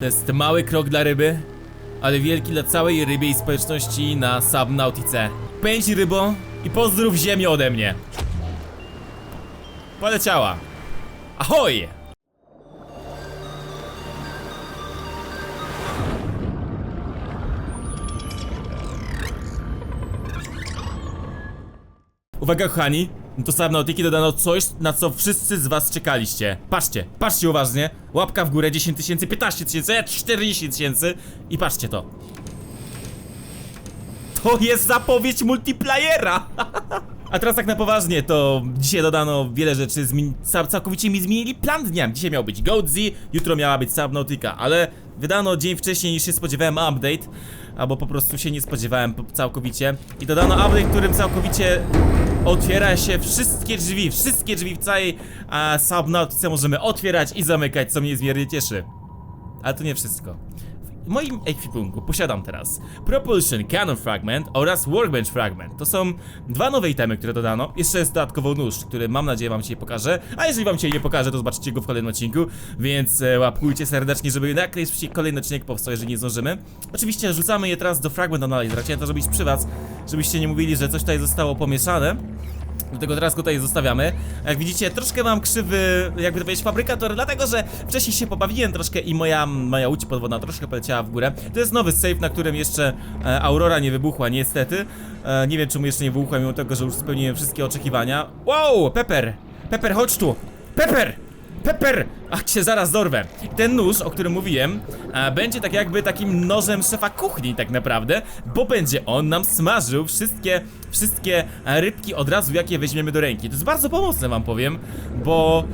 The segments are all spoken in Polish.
To jest mały krok dla ryby, ale wielki dla całej rybiej społeczności na Subnautice. Pędź rybo i pozdrów ziemię ode mnie. Poleciała. Ahoj! Uwaga kochani, do Subnautiki dodano coś, na co wszyscy z was czekaliście. Patrzcie, patrzcie uważnie. Łapka w górę 10 tysięcy, 15 tysięcy, e, 40 tysięcy i patrzcie to. To jest zapowiedź multiplayera! A teraz tak na poważnie, to dzisiaj dodano wiele rzeczy, zmi- ca- całkowicie mi zmienili plan dnia. Dzisiaj miał być Goatsy, jutro miała być Subnautica, ale wydano dzień wcześniej niż się spodziewałem update, albo po prostu się nie spodziewałem po- całkowicie. I dodano update, którym całkowicie otwiera się wszystkie drzwi, wszystkie drzwi w całej a, Subnautice możemy otwierać i zamykać, co mnie niezmiernie cieszy. Ale to nie wszystko. W moim ekwipunku posiadam teraz Propulsion Cannon Fragment oraz Workbench Fragment. To są dwa nowe itemy, które dodano. Jeszcze jest dodatkowo nóż, który mam nadzieję wam dzisiaj pokażę. A jeżeli wam dzisiaj nie pokażę, to zobaczycie go w kolejnym odcinku. Więc e, łapkujcie serdecznie, żeby najszybciej kolejny odcinek powstał, jeżeli nie zdążymy. Oczywiście rzucamy je teraz do Fragment Analyzer. Chciałem to zrobić przy was, żebyście nie mówili, że coś tutaj zostało pomieszane. Dlatego teraz go tutaj zostawiamy. Jak widzicie, troszkę mam krzywy, jakby to powiedzieć, fabrykator, dlatego że wcześniej się pobawiłem troszkę i moja, moja łódź podwodna troszkę poleciała w górę. To jest nowy save, na którym jeszcze e, Aurora nie wybuchła, niestety. E, nie wiem, czemu jeszcze nie wybuchła, mimo tego, że już spełniłem wszystkie oczekiwania. Wow, Pepper! Pepper, chodź tu! Pepper! Pepper! Ach, się zaraz dorwę. Ten nóż, o którym mówiłem, a, będzie tak jakby takim nożem szefa kuchni tak naprawdę, bo będzie on nam smażył wszystkie, wszystkie rybki od razu, jakie weźmiemy do ręki. To jest bardzo pomocne wam powiem, bo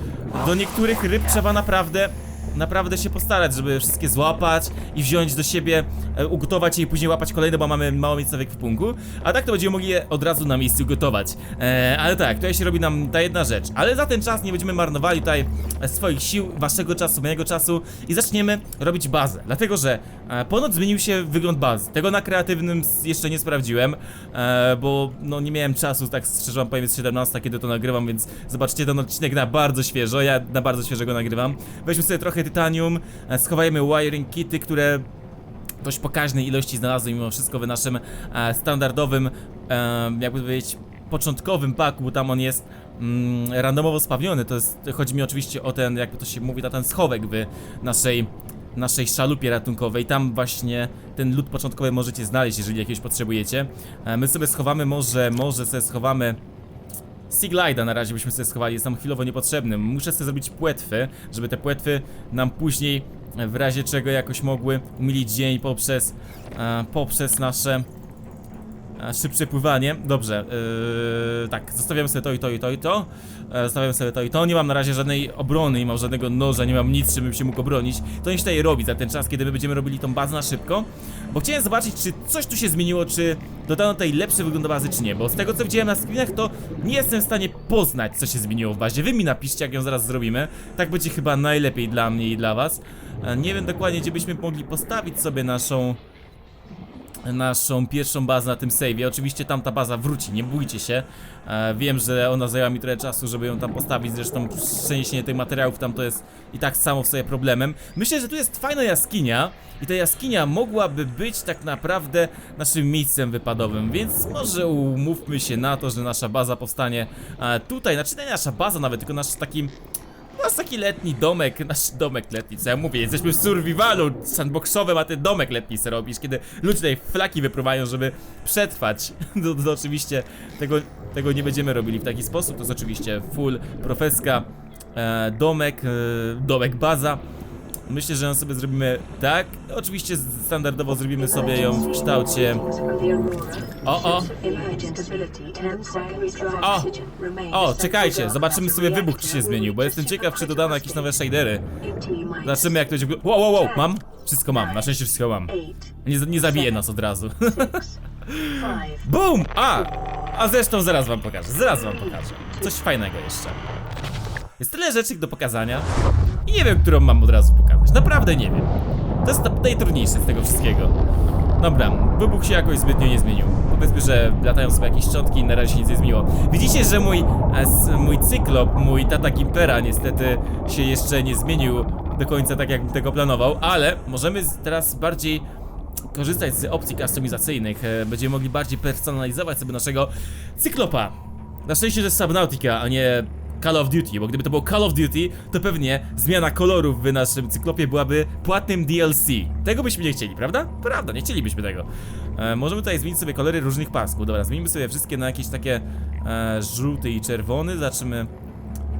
do niektórych ryb trzeba naprawdę naprawdę się postarać, żeby wszystkie złapać i wziąć do siebie, e, ugotować je i później łapać kolejne, bo mamy mało miejsca w ekwipunku. A tak to będziemy mogli je od razu na miejscu gotować. E, ale tak, tutaj się robi nam ta jedna rzecz. Ale za ten czas nie będziemy marnowali tutaj e, swoich sił, waszego czasu, mojego czasu i zaczniemy robić bazę. Dlatego, że e, ponoć zmienił się wygląd bazy. Tego na kreatywnym jeszcze nie sprawdziłem, e, bo no nie miałem czasu, tak szczerze wam powiem, jest 17, kiedy to nagrywam, więc zobaczcie ten odcinek na bardzo świeżo, ja na bardzo świeżego nagrywam. Weźmy sobie trochę tytanium, e, schowajmy wiring kity, które dość pokaźnej ilości znalazłem mimo wszystko w naszym e, standardowym, e, jakby powiedzieć, początkowym paku, tam on jest mm, randomowo spawniony. To jest, chodzi mi oczywiście o ten, jakby to się mówi, na ten schowek w naszej naszej szalupie ratunkowej. Tam właśnie ten lód początkowy możecie znaleźć, jeżeli jakiegoś potrzebujecie. My sobie schowamy może, może sobie schowamy Siglida na razie byśmy sobie schowali, jest nam chwilowo niepotrzebny. Muszę sobie zrobić płetwy, żeby te płetwy nam później w razie czego jakoś mogły umilić dzień poprzez, e, poprzez nasze e, szybsze pływanie. Dobrze, yy, tak, zostawiam sobie to i to i to i to. E, zostawiam sobie to i to. Nie mam na razie żadnej obrony, nie mam żadnego noża, nie mam nic, żebym się mógł obronić. To nie się tutaj robi za ten czas, kiedy my będziemy robili tą bazę na szybko. Bo chciałem zobaczyć, czy coś tu się zmieniło, czy dodano tutaj lepszy wygląd bazy, czy nie. Bo z tego co widziałem na screenach, to nie jestem w stanie poznać, co się zmieniło w bazie. Wy mi napiszcie, jak ją zaraz zrobimy. Tak będzie chyba najlepiej dla mnie i dla was. Nie wiem dokładnie, gdzie byśmy mogli postawić sobie naszą naszą pierwszą bazę na tym save'ie. Oczywiście tam ta baza wróci, nie bójcie się. E, wiem, że ona zajęła mi trochę czasu, żeby ją tam postawić, zresztą przeniesienie tych materiałów tam to jest i tak samo w sobie problemem. Myślę, że tu jest fajna jaskinia i ta jaskinia mogłaby być tak naprawdę naszym miejscem wypadowym, więc może umówmy się na to, że nasza baza powstanie e, tutaj, znaczy nie nasza baza nawet, tylko nasz taki to taki letni domek, nasz domek letni, co ja mówię, jesteśmy w survivalu sandboxowym, a ty domek letni se robisz, kiedy ludzie tutaj flaki wypływają, żeby przetrwać. To, to oczywiście tego, tego nie będziemy robili w taki sposób, to jest oczywiście full profeska, e, domek, e, domek baza. Myślę, że ją sobie zrobimy tak. Oczywiście standardowo zrobimy sobie ją w kształcie. O, o! O! O, czekajcie, zobaczymy sobie wybuch, czy się zmienił, bo jestem ciekaw, czy dodano jakieś nowe shadery. Zobaczymy, jak to będzie. Wow, wow, wow, mam? Wszystko mam, na szczęście wszystko mam. Nie, nie zabije nas od razu. Boom! A! A zresztą zaraz wam pokażę, zaraz wam pokażę. Coś fajnego jeszcze. Jest tyle rzeczy do pokazania i nie wiem, którą mam od razu pokazać. Naprawdę nie wiem. To jest na- najtrudniejsze z tego wszystkiego. Dobra, wybuch się jakoś zbytnio nie zmienił. Powiedzmy, że latają sobie jakieś szczątki i na razie się nic nie zmieniło. Widzicie, że mój, e, mój cyklop, mój tata Gimpera niestety się jeszcze nie zmienił do końca tak, jakbym tego planował, ale możemy teraz bardziej korzystać z opcji customizacyjnych. E, Będziemy mogli bardziej personalizować sobie naszego cyklopa. Na szczęście, że Subnautica, a nie Call of Duty, bo gdyby to było Call of Duty, to pewnie zmiana kolorów w naszym cyklopie byłaby płatnym DLC. Tego byśmy nie chcieli, prawda? Prawda, nie chcielibyśmy tego. E, możemy tutaj zmienić sobie kolory różnych pasków. Dobra, zmienimy sobie wszystkie na jakieś takie e, żółty i czerwony. Zobaczymy.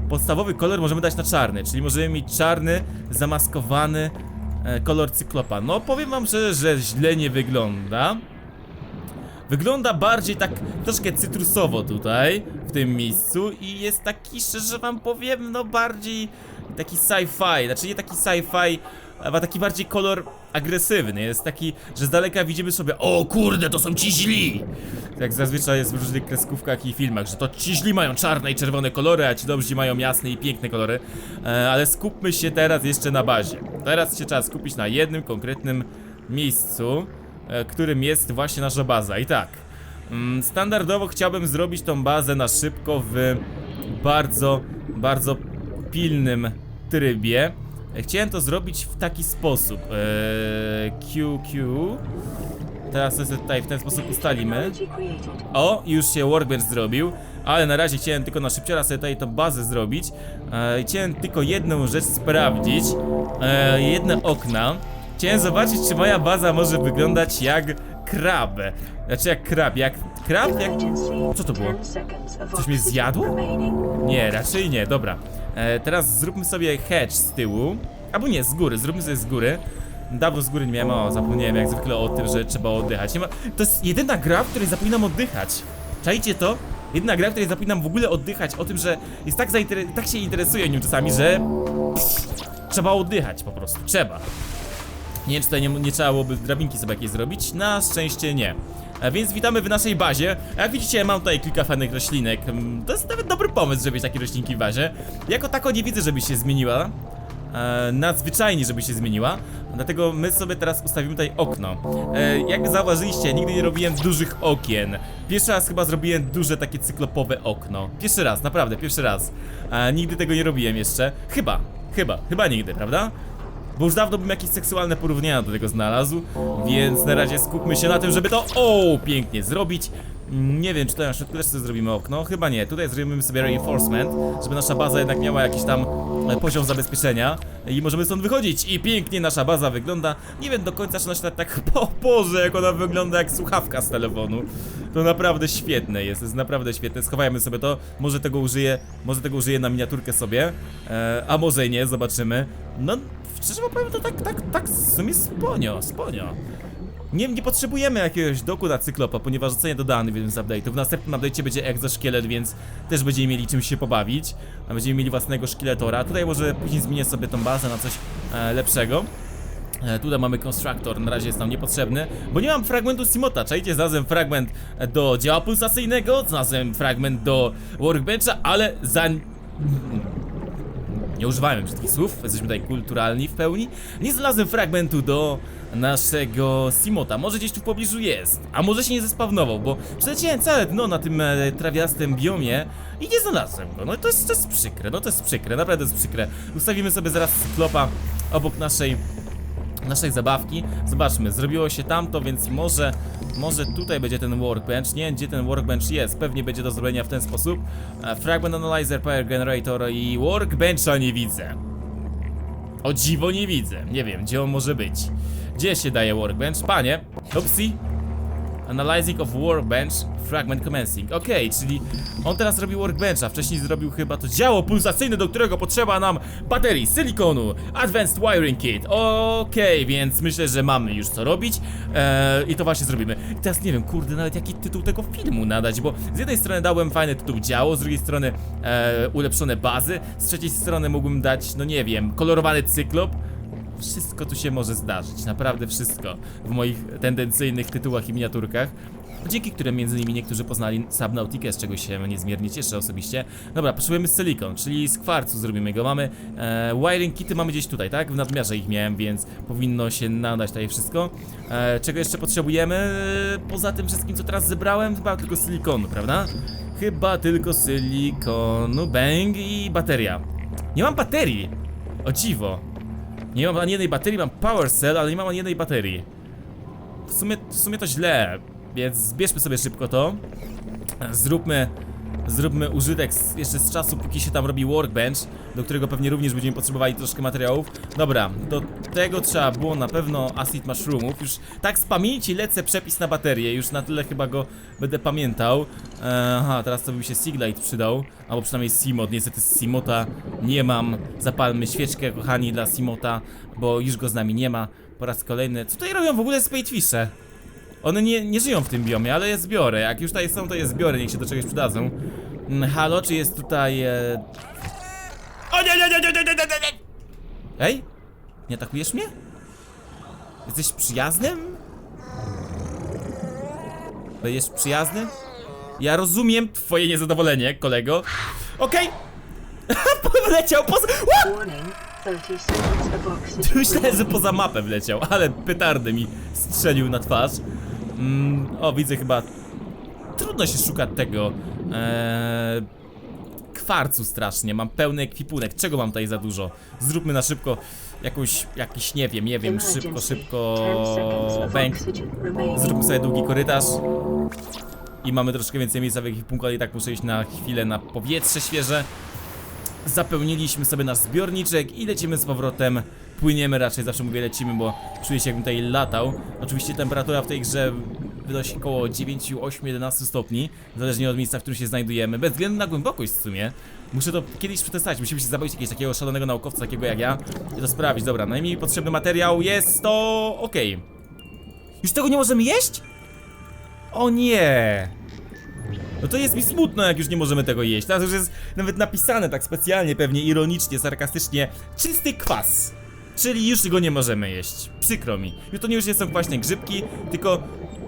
Podstawowy kolor możemy dać na czarny, czyli możemy mieć czarny, zamaskowany e, kolor cyklopa. No powiem wam szczerze, że źle nie wygląda. Wygląda bardziej tak troszkę cytrusowo tutaj, tym miejscu i jest taki, szczerze wam powiem, no bardziej taki sci-fi, znaczy nie taki sci-fi, a taki bardziej kolor agresywny, jest taki, że z daleka widzimy sobie, o kurde, to są ci źli! Jak zazwyczaj jest w różnych kreskówkach i filmach, że to ci źli mają czarne i czerwone kolory, a ci dobrzy mają jasne i piękne kolory, e, ale skupmy się teraz jeszcze na bazie. Teraz się trzeba skupić na jednym konkretnym miejscu, e, którym jest właśnie nasza baza. I tak, standardowo chciałbym zrobić tą bazę na szybko w bardzo, bardzo pilnym trybie. Chciałem to zrobić w taki sposób. Eee, QQ. Teraz sobie tutaj w ten sposób ustalimy. O, już się workbench zrobił, ale na razie chciałem tylko na szybciora sobie tutaj tą bazę zrobić. E, chciałem tylko jedną rzecz sprawdzić. E, jedne okna. Chciałem zobaczyć, czy moja baza może wyglądać jak krab. Znaczy jak krab, jak krab, jak... Co to było? Coś mnie zjadło? Nie, raczej nie, dobra. E, teraz zróbmy sobie hedge z tyłu. Albo nie, z góry, zróbmy sobie z góry. Dawno z góry nie miałem, o, zapomniałem jak zwykle o tym, że trzeba oddychać. Nie ma... To jest jedyna gra, w której zapominam oddychać. Czajcie to? Jedyna gra, w której zapominam w ogóle oddychać o tym, że jest tak, tak się interesuję nią czasami, że trzeba oddychać po prostu, trzeba. Nie wiem, czy tutaj nie, nie trzeba byłoby drabinki sobie jakieś zrobić. Na szczęście nie. A więc witamy w naszej bazie. Jak widzicie, mam tutaj kilka fajnych roślinek. Mm, To jest nawet dobry pomysł, żeby mieć takie roślinki w bazie. Jako tako nie widzę, żeby się zmieniła. E, nadzwyczajnie, żeby się zmieniła. Dlatego my sobie teraz ustawimy tutaj okno. E, jak zauważyliście, nigdy nie robiłem dużych okien. Pierwszy raz chyba zrobiłem duże takie cyklopowe okno. Pierwszy raz, naprawdę, pierwszy raz. E, nigdy tego nie robiłem jeszcze. Chyba, chyba, chyba nigdy, prawda? Bo już dawno bym jakieś seksualne porównania do tego znalazł, więc na razie skupmy się na tym, żeby to o pięknie zrobić. Nie wiem, czy tutaj na środku też zrobimy okno, chyba nie. Tutaj zrobimy sobie reinforcement, żeby nasza baza jednak miała jakiś tam e, poziom zabezpieczenia i możemy stąd wychodzić. I pięknie nasza baza wygląda. Nie wiem do końca, czy ona się tak, tak o Boże, jak ona wygląda jak słuchawka z telefonu. To naprawdę świetne jest, jest naprawdę świetne. Schowajmy sobie to, może tego użyję, może tego użyję na miniaturkę sobie, e, a może nie, zobaczymy. No, szczerze powiem, to tak, tak, tak w sumie sponio, sponio. Nie, nie potrzebujemy jakiegoś doku na cyklopa, ponieważ zostanie dodany w jednym z update'ów. W następnym update'cie będzie egzoszkielet, więc też będziemy mieli czymś się pobawić. A będziemy mieli własnego szkieletora. Tutaj może później zmienię sobie tą bazę na coś e, lepszego. E, tutaj mamy konstruktor, na razie jest nam niepotrzebny, bo nie mam fragmentu Simota. Czajcie, znalazłem fragment do działa pulsacyjnego, znalazłem fragment do workbencha, ale za... Nie używałem brzydkich słów, jesteśmy tutaj kulturalni w pełni. Nie znalazłem fragmentu do naszego Simota. Może gdzieś tu w pobliżu jest, a może się nie zespawnował, bo przeleciałem całe dno na tym e, trawiastym biomie i nie znalazłem go. No to jest, to jest przykre, no to jest przykre, naprawdę jest przykre. Ustawimy sobie zaraz cyklopa obok naszej naszej zabawki. Zobaczmy, zrobiło się tamto, więc może, może tutaj będzie ten workbench. Nie wiem, gdzie ten workbench jest. Pewnie będzie do zrobienia w ten sposób. E, Fragment Analyzer, Power Generator i workbencha nie widzę. O dziwo nie widzę. Nie wiem, gdzie on może być. Gdzie się daje workbench? Panie, upsi. Analyzing of workbench, fragment commencing. Okej, czyli on teraz robi workbencha. Wcześniej zrobił chyba to działo pulsacyjne, do którego potrzeba nam baterii, silikonu, advanced wiring kit. Okej, więc myślę, że mamy już co robić. Eee, I to właśnie zrobimy. I teraz nie wiem, kurde, nawet jaki tytuł tego filmu nadać, bo z jednej strony dałem fajny tytuł działo, z drugiej strony e, ulepszone bazy, z trzeciej strony mógłbym dać, no nie wiem, kolorowany cyklop. Wszystko tu się może zdarzyć, naprawdę wszystko w moich tendencyjnych tytułach i miniaturkach. Dzięki którym między innymi niektórzy poznali Subnautikę, z czego się niezmiernie cieszę osobiście. Dobra, potrzebujemy silikon, czyli z kwarcu zrobimy go. Mamy e, wiring kity, mamy gdzieś tutaj, tak? W nadmiarze ich miałem, więc powinno się nadać tutaj wszystko. E, czego jeszcze potrzebujemy? Poza tym wszystkim, co teraz zebrałem, chyba tylko silikonu, prawda? Chyba tylko silikonu, bang i bateria. Nie mam baterii! O dziwo. Nie mam ani jednej baterii, mam power cell, ale nie mam ani jednej baterii. W sumie, w sumie to źle, więc zbierzmy sobie szybko to. Zróbmy, zróbmy użytek z, jeszcze z czasu, póki się tam robi workbench, do którego pewnie również będziemy potrzebowali troszkę materiałów. Dobra, do tego trzeba było na pewno acid mushroomów. Już tak z pamięci lecę przepis na baterię, już na tyle chyba go będę pamiętał. E, aha, teraz to by mi się Siglight przydał, albo przynajmniej Simot. Niestety Simota nie mam. Zapalmy świeczkę, kochani, dla Simota, bo już go z nami nie ma. Po raz kolejny. Co tutaj robią w ogóle Spadefishe? One nie, nie żyją w tym biomie, ale je zbiorę. Jak już tutaj są, to je zbiorę, niech się do czegoś przydadzą. Mm, Halo, czy jest tutaj... E... O nie, nie, nie, nie, nie, nie, nie, nie! Ej? Nie atakujesz mnie? Jesteś przyjaznym? Będziesz przyjazny? Ja rozumiem twoje niezadowolenie, kolego. Okej! Wleciał poza... Ła! Warning, 30 seconds of oxygen. Myślałem, że poza mapę wleciał, ale petardy mi strzelił na twarz. Mm, o, widzę chyba. Trudno się szuka tego. Eee, kwarcu strasznie. Mam pełny ekwipunek. Czego mam tutaj za dużo? Zróbmy na szybko jakąś, jakiś, nie wiem, nie wiem, szybko, szybko. 10 seconds of Bęk. Zróbmy sobie długi korytarz. I mamy troszkę więcej miejsca w ekwipunku, ale i tak muszę iść na chwilę na powietrze świeże. Zapełniliśmy sobie nasz zbiorniczek i lecimy z powrotem. Płyniemy raczej, zawsze mówię lecimy, bo czuję się jakbym tutaj latał. Oczywiście temperatura w tej grze wynosi około 9, 8, 11 stopni, zależnie od miejsca, w którym się znajdujemy, bez względu na głębokość w sumie. Muszę to kiedyś przetestować, musimy się zabawić jakiegoś takiego szalonego naukowca, takiego jak ja i to sprawdzić. Dobra, najmniej potrzebny materiał jest to... okej. Już tego nie możemy jeść? O nie! No to jest mi smutno, jak już nie możemy tego jeść. Teraz już jest nawet napisane tak specjalnie, pewnie ironicznie, sarkastycznie. Czysty kwas. Czyli już go nie możemy jeść. Przykro mi. To nie już nie są kwaśne grzybki, tylko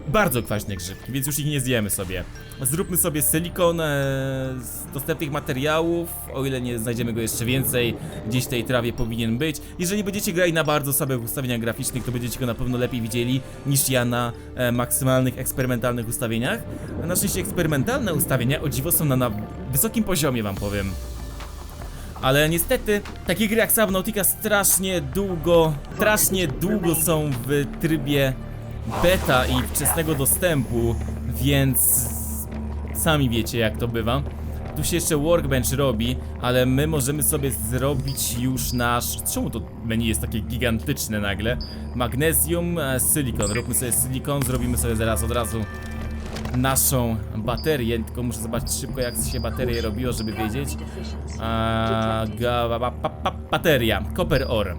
bardzo kwaśne grzybki, więc już ich nie zjemy sobie. Zróbmy sobie silikon e, z dostępnych materiałów, o ile nie znajdziemy go jeszcze więcej, gdzieś w tej trawie powinien być. Jeżeli będziecie grali na bardzo słabych ustawieniach graficznych, to będziecie go na pewno lepiej widzieli niż ja na e, maksymalnych, eksperymentalnych ustawieniach. A na szczęście eksperymentalne ustawienia o dziwo są na, na wysokim poziomie, wam powiem. Ale niestety, takie gry jak Subnautica strasznie długo, strasznie długo są w trybie beta i wczesnego dostępu, więc sami wiecie jak to bywa. Tu się jeszcze workbench robi, ale my możemy sobie zrobić już nasz... Czemu to menu jest takie gigantyczne nagle? Magnesium, e, silikon. Róbmy sobie silikon, zrobimy sobie zaraz od razu naszą baterię, tylko muszę zobaczyć szybko jak się baterię robiło, żeby wiedzieć. A, ba, ba, pa, bateria, copper ore.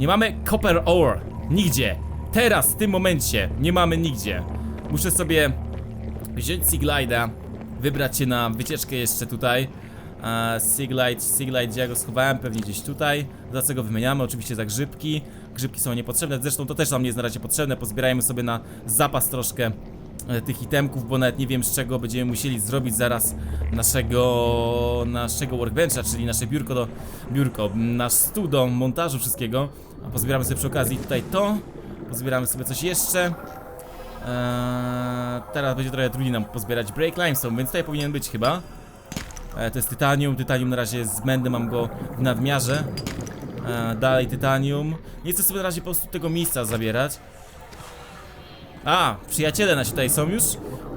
Nie mamy copper ore, nigdzie. Teraz, w tym momencie, nie mamy nigdzie. Muszę sobie wziąć Siglida, wybrać się na wycieczkę jeszcze tutaj. A, Siglide, Siglide, ja go schowałem, pewnie gdzieś tutaj. Za co go wymieniamy, oczywiście za grzybki. Grzybki są niepotrzebne, zresztą to też nam nie jest na razie potrzebne. Pozbierajmy sobie na zapas troszkę e, tych itemków, bo nawet nie wiem z czego będziemy musieli zrobić zaraz naszego naszego workbencha, czyli nasze biurko do biurko, nasz stół do montażu wszystkiego. A pozbieramy sobie przy okazji tutaj to, pozbieramy sobie coś jeszcze. Eee, teraz będzie trochę trudniej nam pozbierać break limestone, więc tutaj powinien być chyba. E, to jest tytanium, tytanium na razie jest zbędny, mam go w nadmiarze. E, dalej tytanium. Nie chcę sobie na razie po prostu tego miejsca zabierać. A, przyjaciele nasi tutaj są już.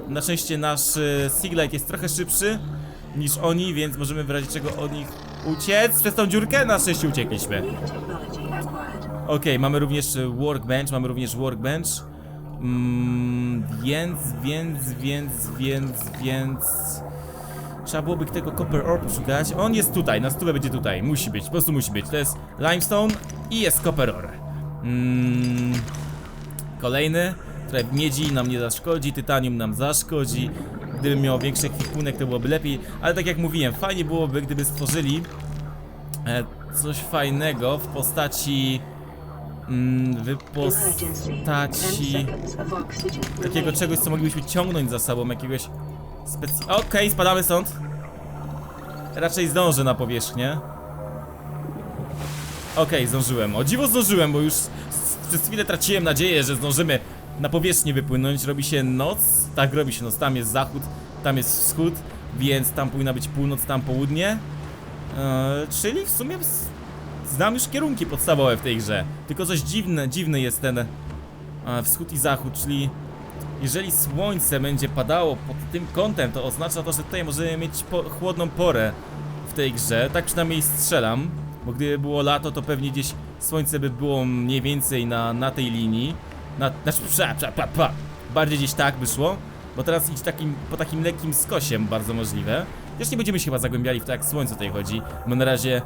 Na szczęście nasz y, Siglite jest trochę szybszy niż oni, więc możemy w razie czego od nich uciec. Przez tą dziurkę na szczęście uciekliśmy. Okej, mamy również y, workbench, mamy również workbench. Mm, więc, więc, więc, więc, więc... Trzeba byłoby tego copper ore poszukać. On jest tutaj, na stole będzie tutaj. Musi być, po prostu musi być. To jest limestone i jest copper ore. Mm, kolejny. Trochę miedzi nam nie zaszkodzi, tytanium nam zaszkodzi. Gdybym miał większy ekwipunek, to byłoby lepiej. Ale tak jak mówiłem, fajnie byłoby, gdyby stworzyli e, coś fajnego w postaci. Mm, w Emergency. 10 postaci takiego czegoś, co moglibyśmy ciągnąć za sobą, jakiegoś specy... Okej, spadamy stąd. Raczej zdążę na powierzchnię. Okej, zdążyłem. O dziwo zdążyłem, bo już przez chwilę traciłem nadzieję, że zdążymy na powierzchnię wypłynąć. Robi się noc. Tak, robi się noc. Tam jest zachód, tam jest wschód, więc tam powinna być północ, tam południe. Eee, czyli w sumie znam już kierunki podstawowe w tej grze. Tylko coś dziwne, dziwny jest ten e, wschód i zachód, czyli jeżeli słońce będzie padało pod tym kątem, to oznacza to, że tutaj możemy mieć po chłodną porę w tej grze. Tak przynajmniej strzelam, bo gdyby było lato, to pewnie gdzieś słońce by było mniej więcej na, na tej linii. Na, znaczy, psa, psa, pa, pa. bardziej gdzieś tak by szło, bo teraz iść takim, po takim lekkim skosiem, bardzo możliwe. Też nie będziemy się chyba zagłębiali w to, jak słońce tutaj chodzi, bo na razie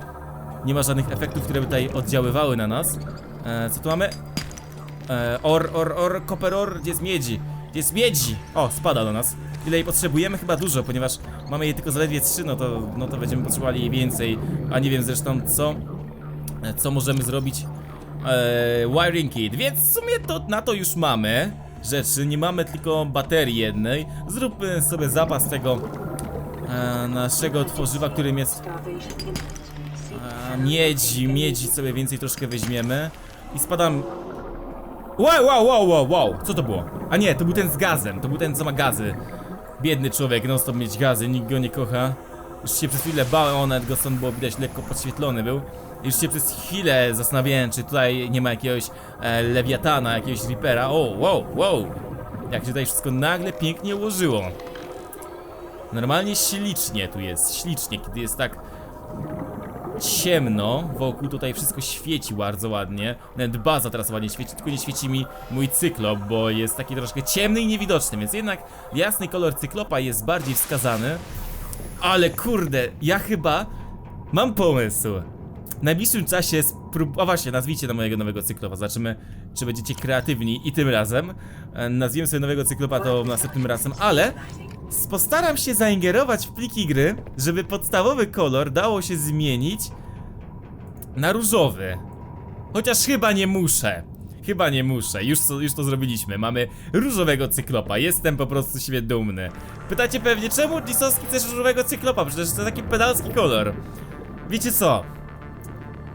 nie ma żadnych efektów, które by tutaj oddziaływały na nas. E, co tu mamy? E, or, or, or, koper or, gdzie jest miedzi? Gdzie jest miedzi? O, spada do nas. Ile jej potrzebujemy? Chyba dużo, ponieważ mamy jej tylko zaledwie trzy, no to, no to będziemy potrzebowali więcej. A nie wiem zresztą co, e, co możemy zrobić. E, wiring kit, więc w sumie to na to już mamy rzeczy. Nie mamy tylko baterii jednej. Zróbmy sobie zapas tego e, naszego tworzywa, którym jest. Miedzi, miedzi sobie więcej troszkę weźmiemy i spadam. Wow, wow, wow, wow, wow, co to było? A nie, to był ten z gazem, to był ten co ma gazy. Biedny człowiek, non stop mieć gazy, nikt go nie kocha. Już się przez chwilę bałem, on nawet go stąd było widać lekko podświetlony był. Już się przez chwilę zastanawiałem, czy tutaj nie ma jakiegoś e, lewiatana, jakiegoś ripera. O, wow, wow. Jak się tutaj wszystko nagle pięknie ułożyło. Normalnie ślicznie tu jest, ślicznie, kiedy jest tak ciemno, wokół tutaj wszystko świeci bardzo ładnie. Nawet baza teraz ładnie świeci, tylko nie świeci mi mój cyklop, bo jest taki troszkę ciemny i niewidoczny, więc jednak jasny kolor cyklopa jest bardziej wskazany. Ale kurde, ja chyba mam pomysł. W najbliższym czasie sprób... O właśnie, nazwijcie na mojego nowego cyklopa, zobaczymy czy będziecie kreatywni i tym razem. E, Nazwiemy sobie nowego cyklopa to następnym razem, ale postaram się zaingerować w pliki gry, żeby podstawowy kolor dało się zmienić na różowy. Chociaż chyba nie muszę. Chyba nie muszę, już, to- już to zrobiliśmy. Mamy różowego cyklopa, jestem po prostu siebie dumny. Pytacie pewnie, czemu Disowski chcesz różowego cyklopa? Przecież to taki pedalski kolor. Wiecie co?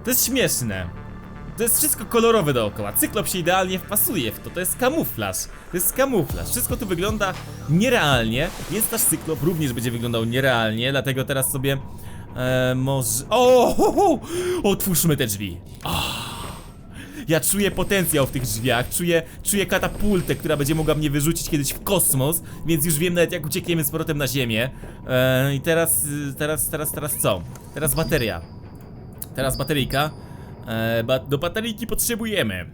To jest śmieszne. To jest wszystko kolorowe dookoła. Cyklop się idealnie wpasuje w to. To jest kamuflaż. To jest kamuflaż. Wszystko tu wygląda nierealnie. Więc nasz cyklop również będzie wyglądał nierealnie. Dlatego teraz sobie e, może. O! Ho, ho! Otwórzmy te drzwi. Ah. Ja czuję potencjał w tych drzwiach, czuję, czuję katapultę, która będzie mogła mnie wyrzucić kiedyś w kosmos, więc już wiem nawet jak uciekniemy z powrotem na ziemię. E, I teraz, teraz, teraz, teraz co? Teraz bateria. Teraz bateryjka. E, do bateryjki potrzebujemy.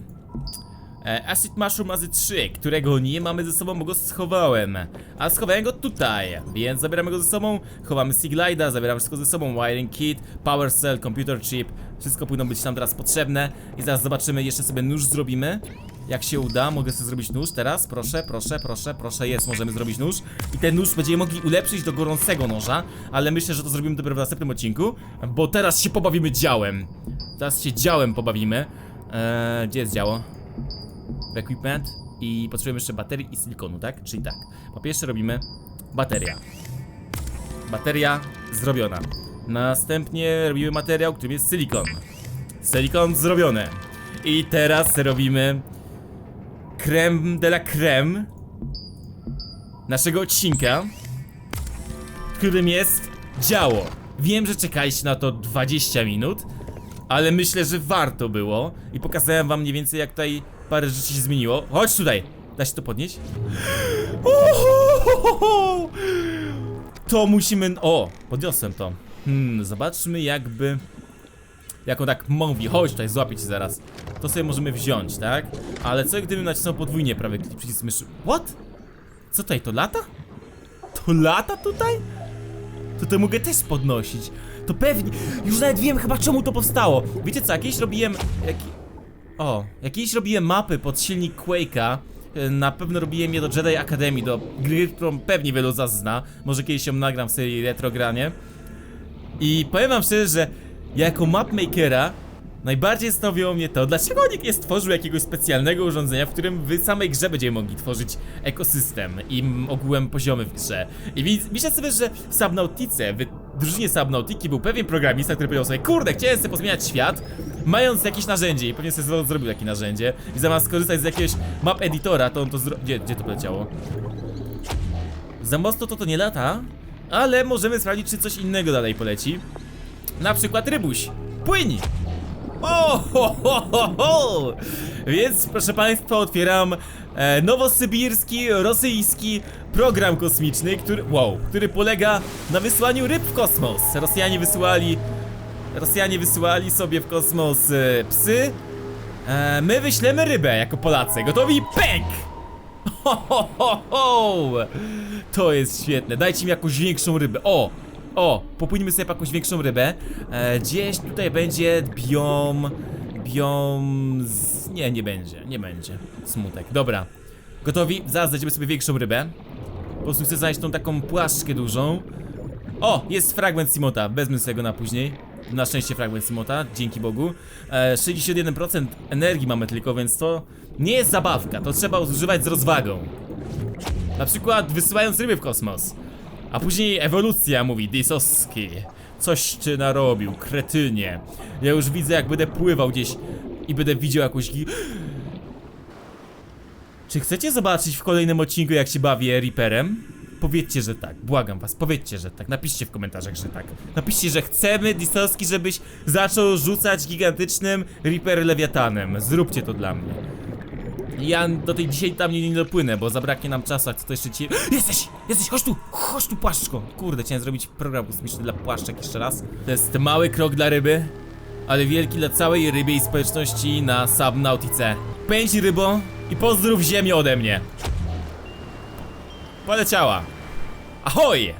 E, Acid Mushroom razy 3, którego nie mamy ze sobą, bo go schowałem. A schowałem go tutaj, więc zabieramy go ze sobą. Chowamy Siglida, zabieramy wszystko ze sobą. Wiring kit, power cell, computer chip. Wszystko powinno być nam teraz potrzebne. I zaraz zobaczymy, jeszcze sobie nóż zrobimy. Jak się uda, mogę sobie zrobić nóż teraz. Proszę, proszę, proszę, proszę, jest, możemy zrobić nóż. I ten nóż będziemy mogli ulepszyć do gorącego noża. Ale myślę, że to zrobimy dopiero w następnym odcinku, bo teraz się pobawimy działem. Teraz się działem pobawimy. Eee, gdzie jest działo? w equipment i potrzebujemy jeszcze baterii i silikonu, tak? Czyli tak. Po pierwsze robimy bateria. Bateria zrobiona. Następnie robimy materiał, którym jest silikon. Silikon zrobione. I teraz robimy creme de la creme naszego odcinka, którym jest działo. Wiem, że czekaliście na to 20 minut, ale myślę, że warto było i pokazałem wam mniej więcej jak tutaj parę rzeczy się zmieniło. Chodź tutaj! Da się to podnieść? Ohohoho! To musimy... O! Podniosłem to. Hmm, zobaczmy jakby... Jak on tak mówi, chodź tutaj, złapię cię zaraz. To sobie możemy wziąć, tak? Ale co gdybym nacisnął podwójnie prawy klik przycisk myszy? What? Co tutaj, to lata? To lata tutaj? to to mogę też podnosić. To pewnie. Już nawet wiem chyba czemu to powstało. Wiecie co, jakieś robiłem. Jaki... O, jakieś robiłem mapy pod silnik Quake'a. E, Na pewno robiłem je do Jedi Academy, do gry, którą pewnie wielu z zna. Może kiedyś ją nagram w serii retrogranie. I powiem wam szczerze, że ja jako mapmakera najbardziej zastanowiło mnie to, dlaczego nikt nie stworzył jakiegoś specjalnego urządzenia, w którym w samej grze będziemy mogli tworzyć ekosystem i ogółem poziomy w grze. I wi- myślę sobie, że w Subnautice, w drużynie Subnautiki był pewien programista, który powiedział sobie, kurde, chciałem sobie pozmieniać świat, mając jakieś narzędzie i pewnie sobie zro- zrobił takie narzędzie i zamiast skorzystać z jakiegoś map editora, to on to zro... Gdzie, gdzie to poleciało? Za mocno to to nie lata, ale możemy sprawdzić, czy coś innego dalej poleci. Na przykład rybuś. Płyń! O, ho, ho, ho, ho. Więc proszę Państwa, otwieram e, nowosybirski, rosyjski program kosmiczny, który, wow, który polega na wysłaniu ryb w kosmos. Rosjanie wysyłali, Rosjanie wysyłali sobie w kosmos e, psy. E, my wyślemy rybę jako Polacy. Gotowi? Pęk! Ho, ho, ho, ho. To jest świetne. Dajcie mi jakąś większą rybę. O! O! Popłyniemy sobie po jakąś większą rybę. E, gdzieś tutaj będzie biom. Biom. Z... Nie, nie będzie. Nie będzie. Smutek. Dobra. Gotowi? Zaraz znajdziemy sobie większą rybę. Po prostu chcę znaleźć tą taką płaszczkę dużą. O! Jest fragment Simota. Wezmę sobie go na później. Na szczęście fragment Simota, dzięki Bogu. E, 61% energii mamy tylko, więc to nie jest zabawka. To trzeba używać z rozwagą. Na przykład wysyłając ryby w kosmos. A później ewolucja mówi, Disowski. Coś ty narobił, kretynie. Ja już widzę jak będę pływał gdzieś i będę widział jakąś. Czy chcecie zobaczyć w kolejnym odcinku jak się bawię Reaperem? Powiedzcie, że tak, błagam was, powiedzcie, że tak, napiszcie w komentarzach, że tak Napiszcie, że chcemy, Disowski, żebyś zaczął rzucać gigantycznym Reaper Lewiatanem Zróbcie to dla mnie ja do tej dzisiaj tam nie, nie dopłynę, bo zabraknie nam czasu, a co to jeszcze ci... Jesteś! Jesteś! Chodź tu! Chodź tu, płaszczko! Kurde, chciałem zrobić program kosmiczny dla płaszczek jeszcze raz. To jest mały krok dla ryby, ale wielki dla całej rybiej społeczności na Subnautice. Pędź rybo i pozdrów ziemię ode mnie. Poleciała. Ahoj!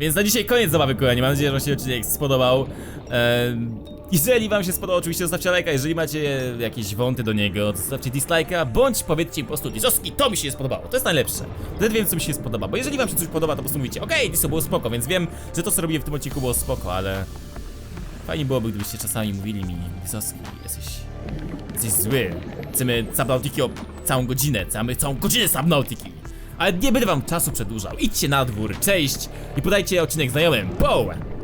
Więc na dzisiaj koniec zabawy, kochani. Mam nadzieję, że wam się odcinek spodobał. Ehm, jeżeli wam się spodobał, oczywiście zostawcie lajka. Jeżeli macie jakieś wąty do niego, zostawcie dislike'a, bądź powiedzcie po prostu Disoski, to mi się spodobało. To jest najlepsze. Wtedy wiem, co mi się spodoba. Bo jeżeli wam się coś podoba, to po prostu mówicie, okej, Diso było spoko, więc wiem, że to, co robiłem w tym odcinku było spoko, ale... Fajnie byłoby, gdybyście czasami mówili mi, Disoski, jesteś... Jesteś zły. Chcemy Subnautiki o całą godzinę, chcemy całą godzinę Subnautiki. Ale nie będę wam czasu przedłużał. Idźcie na dwór, cześć i podajcie odcinek znajomym. Poł!